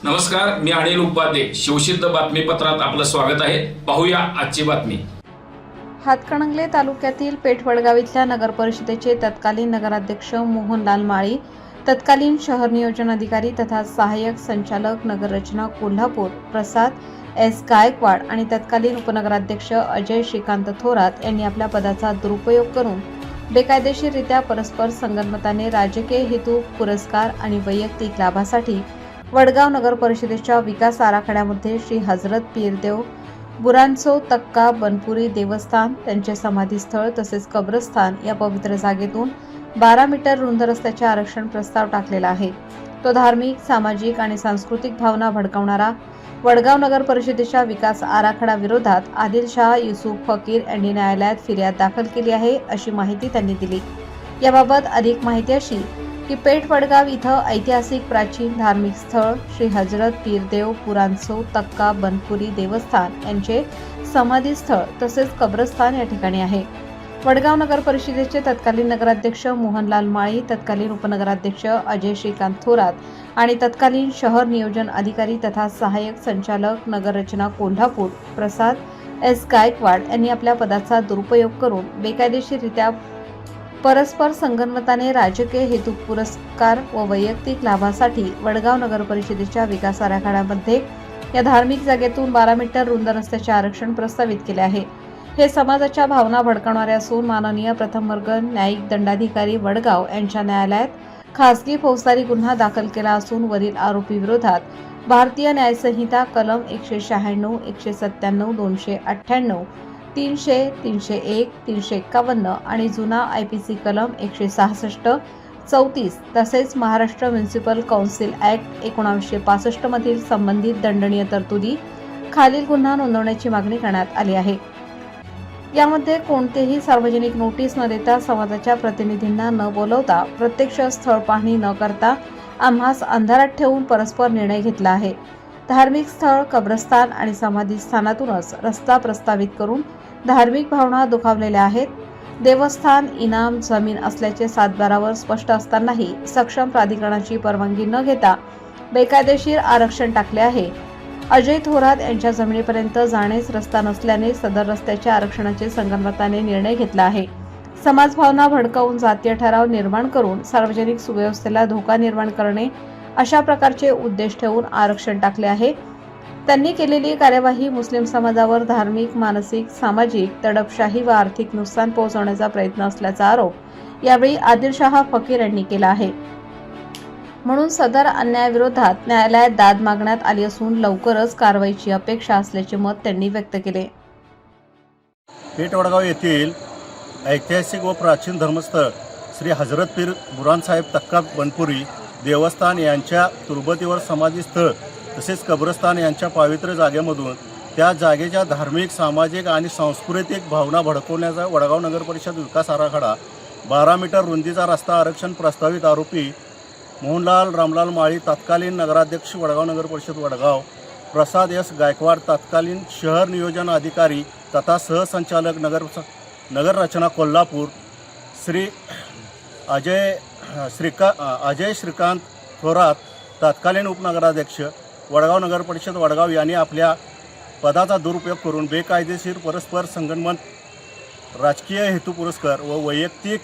नमस्कार मी अनिल उपाध्ये. शिवसिद्ध बातमीपत्रात आपलं स्वागत आहे. पाहूया आजची बातमी. हातकणंगले तालुक्यातील पेठवडगाव इथल्या नगर परिषदेचे तत्कालीन नगराध्यक्ष मोहनलाल माळी तत्कालीन शहर नियोजन अधिकारी तथा सहाय्यक संचालक नगररचना कोल्हापूर प्रसाद एस गायकवाड आणि तत्कालीन उपनगराध्यक्ष अजय श्रीकांत थोरात यांनी आपल्या पदाचा दुरुपयोग करून बेकायदेशीररित्या परस्पर संगनमताने राजकीय हेतू पुरस्कार आणि वैयक्तिक लाभासाठी वडगाव नगर परिषदेच्या विकास आराखड्यामध्ये श्री हजरत पीरदेव बुरांचो तक्का बनपुरी देवस्थान त्यांचे समाधीस्थळ तसेच कब्रस्थान या पवित्र जागेतून बारा मीटर रुंद रस्त्याचे आरक्षण प्रस्ताव टाकलेला आहे. तो धार्मिक सामाजिक आणि सांस्कृतिक भावना भडकावणारा वडगाव नगर परिषदेच्या विकास आराखडा विरोधात आदिलशाह युसुफ फकीर यांनी न्यायालयात फिर्याद दाखल केली आहे अशी माहिती त्यांनी दिली. याबाबत अधिक माहिती अशी की पेठ वडगाव इथं ऐतिहासिक प्राचीन धार्मिक स्थळ श्री हजरत पीरदेव पुरांसो तक्का बनपुरी देवस्थान यांचे समाधी स्थळ तसेच कब्रस्थान या ठिकाणी आहे. वडगाव नगर परिषदेचे तत्कालीन नगराध्यक्ष मोहनलाल माळी तत्कालीन उपनगराध्यक्ष अजय श्रीकांत थोरात आणि तत्कालीन शहर नियोजन अधिकारी तथा सहाय्यक संचालक नगररचना कोल्हापूर प्रसाद एस गायकवाड यांनी आपल्या पदाचा दुरुपयोग करून बेकायदेशीररित्या परस्पर संगनमताने राजकीय हेतू पुरस्कार व वैयक्तिक लाभासाठी वडगाव नगर परिषदेच्या विकास आराखड्यामध्ये या धार्मिक जागेतून बारा मीटर रुंद रस्त्याचे आरक्षण प्रस्तावित केले आहे. हे समाजाच्या भावना भडकवणारे असून माननीय प्रथम वर्ग न्यायिक दंडाधिकारी वडगाव यांच्या न्यायालयात खासगी फौजदारी गुन्हा दाखल केला असून वरील आरोपीविरोधात भारतीय न्यायसंहिता कलम एकशे शहाण्णव एकशे सत्त्याण्णव दोनशे अठ्ठ्याण्णव तीनशे तीनशे एक तीनशे एक्कावन्न आणि जुना आय पी सी कलम एकशे सहासष्ट चौतीस तसेच महाराष्ट्र म्युन्सिपल कौन्सिल ॲक्ट एकोणावीसशे पासष्टमधील संबंधित दंडनीय तरतुदी खालील गुन्हा नोंदवण्याची मागणी करण्यात आली आहे. यामध्ये कोणतेही सार्वजनिक नोटीस न देता समाजाच्या प्रतिनिधींना न बोलवता प्रत्यक्ष स्थळ पाहणी न करता आम्हास अंधारात ठेवून परस्पर निर्णय घेतला आहे. धार्मिक स्थळ कब्रस्तान आणि समाधी स्थानातूनच रस्ता प्रस्तावित करून धार्मिक भावना दुखावलेल्या आहेत. देवस्थान इनाम जमीन असल्याचे सातबारावर स्पष्ट असतानाही सक्षम प्राधिकरणाची परवानगी न घेता बेकायदेशीर आरक्षण टाकले आहे. अजय थोरात यांच्या जमिनीपर्यंत जाणेच रस्ता नसल्याने सदर रस्त्याच्या आरक्षणाचे संगमताने निर्णय घेतला आहे. समाजभावना भडकावून जातीय ठराव निर्माण करून सार्वजनिक सुव्यवस्थेला धोका निर्माण करणे अशा प्रकारचे उद्देश ठेवून आरक्षण टाकले आहे. त्यांनी केलेली कार्यवाही मुस्लिम समाजावर धार्मिक मानसिक सामाजिक तडपशाही व आर्थिक नुकसान पोहोचवण्याचा प्रयत्न असल्याचा आरोप यावेळी आदिलशहा फकीर यांनी केला आहे. म्हणून सदर अन्यायाविरोधात न्यायालयात दाद मागण्यात आली असून लवकरच कारवाईची अपेक्षा असल्याचे मत त्यांनी व्यक्त केले. पेठवडगाव येथील ऐतिहासिक व प्राचीन धर्मस्थळ श्री हजरत पीर बुरानसाहेब तक्का बनपुरी देवस्थान यांच्या तुर्बतीवर समाधीस्थळ तसेच कब्रस्तान यांच्या पावित्र्य जागेमधून त्या जागेच्या धार्मिक सामाजिक आणि सांस्कृतिक भावना भडकवण्याचा वडगाव नगर परिषद विकास आराखडा बारा मीटर रुंदीचा रस्ता आरक्षण प्रस्तावित आरोपी मोहनलाल रामलाल माळी तत्कालीन नगराध्यक्ष वडगाव नगर परिषद वडगाव प्रसाद एस गायकवाड तत्कालीन शहर नियोजन अधिकारी तथा सहसंचालक नगर नगररचना कोल्हापूर श्री अजय श्रीका अजय श्रीकांत थोरात तत्कालीन उपनगराध्यक्ष वडगाव नगर परिषद वडगाव यांनी आपल्या पदाचा दुरुपयोग करून बेकायदेशीर परस्पर संगनमत राजकीय हेतू पुरस्कार व वैयक्तिक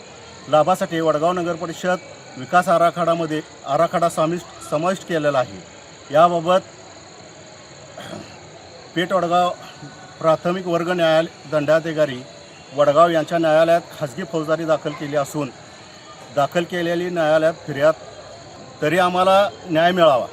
लाभासाठी वडगाव नगर परिषद विकास आराखडामध्ये आराखडा समाविष्ट समाविष्ट केलेला आहे. याबाबत पेठ वडगाव प्राथमिक वर्ग न्यायालय दंडाधिकारी वडगाव यांच्या न्यायालयात खाजगी फौजदारी दाखल केली असून दाखल केलेली न्यायालयात फिर्याद तरी आम्हाला न्याय मिळावा.